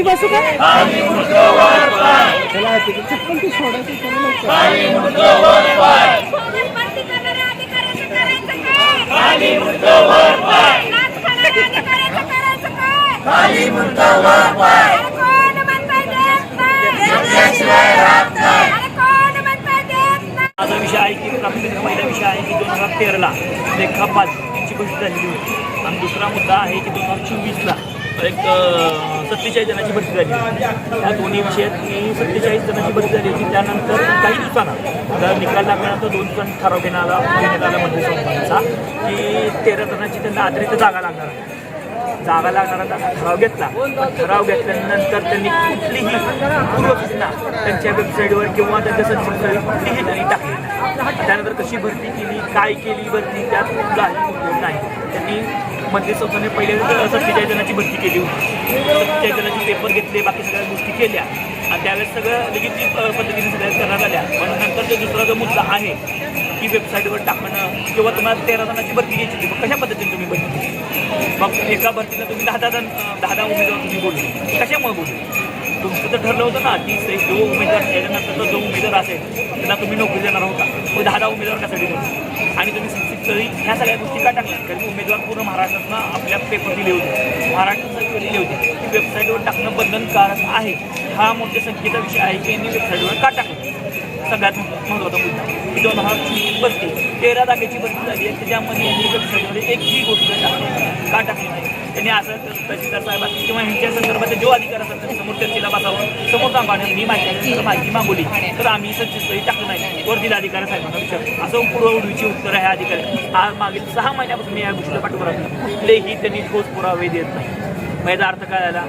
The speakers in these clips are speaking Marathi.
मी बसू का? चला ती सोडायची? माझा विषय आहे की प्राथमिक पहिला विषय आहे की दोन हजार तेराला लेखापाल यांची गोष्ट झालेली होती. आणि दुसरा मुद्दा आहे की दोन हजार चोवीसला एक सत्तेचाळीस जणांची भरती झाली. त्या दोन्ही विषयात मी सत्तेचाळीस जणांची भरती झाली होती. त्यानंतर काही दिवसांना आता निकाल लागल्यानंतर दोन जण ठराव घेण्यात आला घेण्यात आला मंत्री संस्थांचा की तेरा जणांची त्यांना अतिरिक्त जागा लागणार आहे. जागा लागणारा ठराव घेतला. ठराव घेतल्यानंतर त्यांनी कुठलीही पूर्वसूचना त्यांच्या वेबसाईटवर किंवा त्यांच्या संस्थेवर कुठलीही त्यांनी टाकली त्यानंतर कशी भरती केली काय केली भरती त्यात काही उपयोग नाही. त्यांनी मंत्री संस्थाने पहिले सत्तेचाळीस जणांची भरती केली होती. सत्तेचाळीस जणांचे पेपर घेतले बाकी सगळ्या गोष्टी केल्या. आणि त्यावेळेस सगळं लेजिटिम पद्धतीने सगळ्या करण्यात आल्या पण नंतर जो दुसरा जो मुद्दा आहे की वेबसाईटवर टाकणं किंवा तुम्हाला तेरा जणांची भरती घ्यायची होती मग कशा पद्धतीने तुम्ही भरती केली? मग एका भरतीला तुम्ही दहा दहा जण दहा दहा उमेदवार तुम्ही बोलले. कशामुळे बोलले? तुमचं तर ठरलं होतं ना की जो उमेदवार त्याच्यानंतर जो उमेदवार असेल त्याला तुम्ही नोकरी देणार होता. व दहा दहा उमेदवार कशासाठी आणि तुम्ही शिक्षित ह्या सगळ्या गोष्टी का टाकल्या? कारण उमेदवार पूर्ण महाराष्ट्रातनं आपल्या पेपर दिले होते. महाराष्ट्रात दिले होते. की वेबसाईटवर टाकणं बंधनकारक आहे. हा मोठ्या संख्येचा विषय आहे की यांनी वेबसाईटवर का टाकलं? सगळ्यात महत्त्वाचा मुद्दा. की दोन हजार बसते तेरा जागेची भरती झाली आहे त्याच्यामध्ये यांनी एक एकही गोष्ट टाकली का टाकली नाही. त्यांनी असं तहसीलदार साहेब किंवा ह्यांच्या संदर्भात जो अधिकार असतात त्यांनी समोर चर्चेला बसावं समोर सांगा मी माहिती माहिती मागवली. तर आम्ही सचिव टाकलं नाही. वर दिला अधिकार साहेबांना विचार असं पुरवडीची उत्तर आहे अधिकारी. हा मागील सहा महिन्यापासून मी या गोष्टीला पाठपुरा कुठलेही त्यांनी ठोस पुरावे देत नाही. मग याचा अर्थ काय झाला?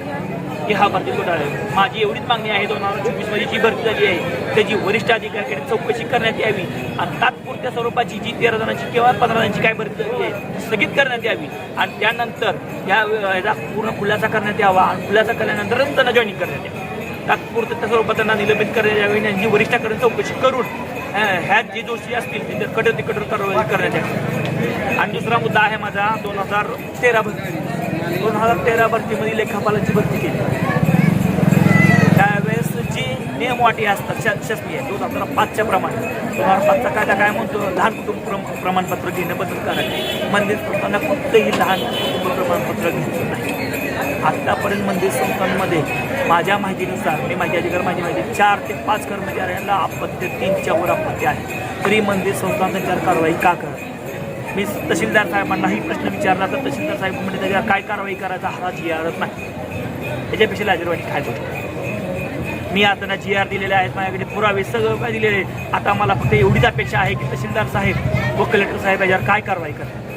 की हा भरती घोटाळा आहे? माझी एवढीच मागणी आहे दोन हजार चोवीसमध्ये जी भरती झाली आहे त्याची वरिष्ठ अधिकाऱ्याकडे चौकशी करण्यात यावी आणि तात्पुरत्या स्वरूपाची जी तेरा जणांची किंवा पंधरा जणांची काय भरती झाली आहे स्थगित करण्यात यावी. आणि त्यानंतर या याचा पूर्ण खुलासा करण्यात यावा आणि खुलासा केल्यानंतरच त्यांना जॉईनिंग करण्यात यावी. तात्पुरत्या त्या स्वरूपात त्यांना निलंबित करण्यात यावी आणि यांची वरिष्ठाकडे चौकशी करून अं, ह्या जे दोषी असतील ते कठोर ते कठोर कारवाई करण्यात यावी. आणि दुसरा मुद्दा आहे माझा दोन हजार तेरा भरती दोन हजार तेरा भरतीमध्ये लेखापालाची भरती केली. त्यावेळेस जी नियमवाटी असतात शा शासकीय दोन हजार पाचच्या प्रमाणे दोन हजार पाचचा कायदा काय म्हणतो? लहान कुटुंब प्रम प्रमाणपत्र घेणं बंधनकारक आहे मंदिर संस्थांना कुठलंही लहान कुटुंब प्रमाणपत्र घ्यायचं नाही. आत्तापर्यंत मंदिर संस्थांमध्ये माझ्या माहितीनुसार मी माझी अधिकार माझी माहिती चार ते पाच कर्मचाऱ्यांना आपत्ती तीनच्यावर आपत्ती अपत्य आहे. तरी मंदिर संस्थांना त्याच्यावर कारवाई का करत मी तहसीलदार साहेबांनाही प्रश्न विचारला तर तहसीलदार साहेब म्हणजे त्याच्यावर काय कारवाई करायचा हा जी आरच नाही. त्याच्यापेक्षा लाजरवाणी काय होतं मी आता जी आर दिलेले आहेत माझ्याकडे पुरावे सगळं काय दिलेले आहे. आता मला फक्त एवढीच अपेक्षा आहे की तहसीलदार साहेब व कलेक्टर साहेब याच्यावर काय कारवाई करतात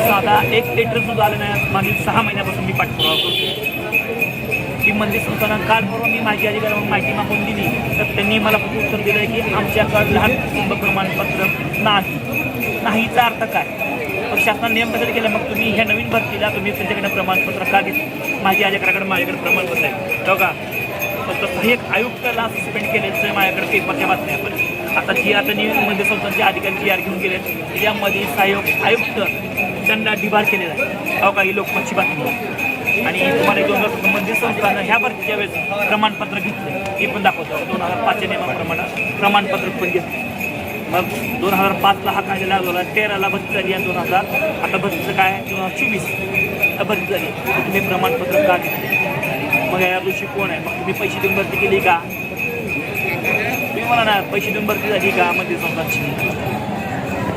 साधा एक लेटर सुद्धा आलं नाही मागील सहा महिन्यापासून मी पाठपुरावा करतो की मंदिर संस्थांना काल परवा मी माझी अधिकाऱ्यांना माहिती मागून दिली. तर त्यांनी मला फक्त उत्तर दिलं आहे की आमच्याकडे लहान कुटुंब प्रमाणपत्र नाही. नाहीचा अर्थ काय? मग शासनाने नियम बदल केला मग तुम्ही ह्या नवीन भरतीला तुम्ही त्यांच्याकडे प्रमाणपत्र का घेत माझी अधिकाऱ्याकडे माझ्याकडे प्रमाणपत्र आहे. हो का? फक्त सहाय्यक आयुक्ताला सस्पेंड केल्याचं माझ्याकडे पेपरच्या बातम्या पण आता जी आता नियम मंदिर संस्थांचे अधिकारी जी आर घेऊन गेले त्याच्यामध्ये सहाय्यक आयुक्त त्यांना डिबार केलेला आहे. अहो काही लोकमतची बातमी आणि तुम्हाला दोन हजार मंदिर संस्थानं ह्या भरतीच्या वेळेस प्रमाणपत्र घेतलं. हे पण दाखवतो. दोन हजार पाचच्या नियमाप्रमाणे प्रमाणपत्र पण घेतलं. मग दोन हजार पाचला हा कायदा लागला तेराला भरती झाली आणि दोन हजार. आता भरतीचं काय दोन हजार चोवीस. भरती झाली. तुम्ही प्रमाणपत्र का घेतले? मग या दिवशी कोण आहे? मग तुम्ही पैसे देऊन भरती केली का? तुम्ही मला ना पैसे देऊन भरती झाली का? मध्ये संस्थाची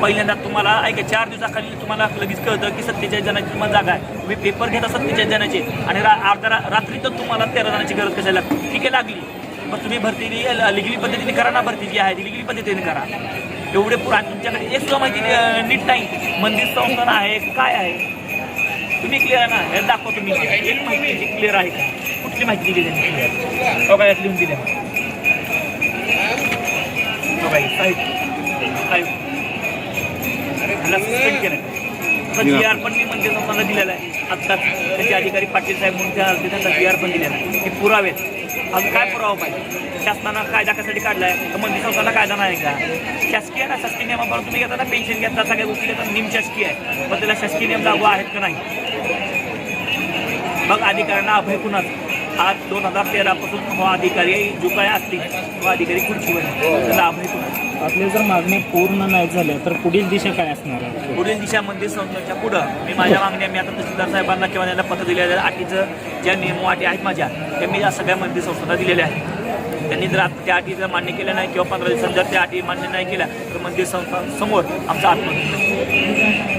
पहिल्यांदा तुम्हाला ऐका चार दिवसाखाली तुम्हाला लगेच कळतं की सत्तेचाळीस जणांची तुम्हाला जागा आहे. तुम्ही पेपर घेता सत्तेचाळीस जणांचे आणि रा अर्धा रा रात्री तर तुम्हाला तेरा जणांची गरज कशाला लागते? ठीक आहे लागली. मग तुम्ही भरती लिगली पद्धतीने करा ना भरती जी आहे ती लिगली पद्धतीने करा. एवढे पुरा तुमच्याकडे एक सुद्धा माहिती नीट नाही. मंदिर संस्थान आहे काय आहे? तुम्ही क्लिअर आहे ना? हे दाखवा तुम्ही एक माहिती जी क्लिअर आहे का? कुठली माहिती दिली त्यांनी? हो क्लिअर लिहून दिल्या जी आर पण मी मंदिर संस्थांना दिलेला आहे. आत्ताच त्याचे अधिकारी पाटील साहेब म्हणून त्या त्यांचा जी आर पण दिलेला आहे. की पुरावेत. अजून काय पुरावा पाहिजे? शासनानं कायदा कशासाठी काढला आहे तर मंदिर संस्थांना कायदा नाही का? शासकीय ना शासकीय नियमाप्रमाणे तुम्ही घेता ना पेन्शन घेता सगळ्या गोष्टी घेता निम शासकीय आहे. पण त्याला शासकीय नियम लागू आहेत का नाही? मग अधिकाऱ्यांना अभय कुणाच? हा दोन हजार तेरापासून हा अधिकारी जो काय असतील. तो अधिकारी खुर्चीवर अभय कुणाच आपल्या जर मागण्या पूर्ण नाही झाल्या तर पुढील दिशा काय असणार आहे? पुढील दिशा मंदिर संस्थेच्या पुढं मी माझ्या मागण्या मी आता तहसीलदार साहेबांना किंवा त्यांना पत्र दिलेल्या आहेत. अटीचं ज्या नियम अटी आहेत माझ्या त्या मी या सगळ्या मंदिर संस्थांना दिलेल्या आहेत. त्यांनी जर आता त्या अटी जर मान्य केल्या नाही किंवा पंधरा दिवसांत जर त्या अटी मान्य नाही केल्या तर मंदिर संस्थांसमोर आमचा आत्महत्या.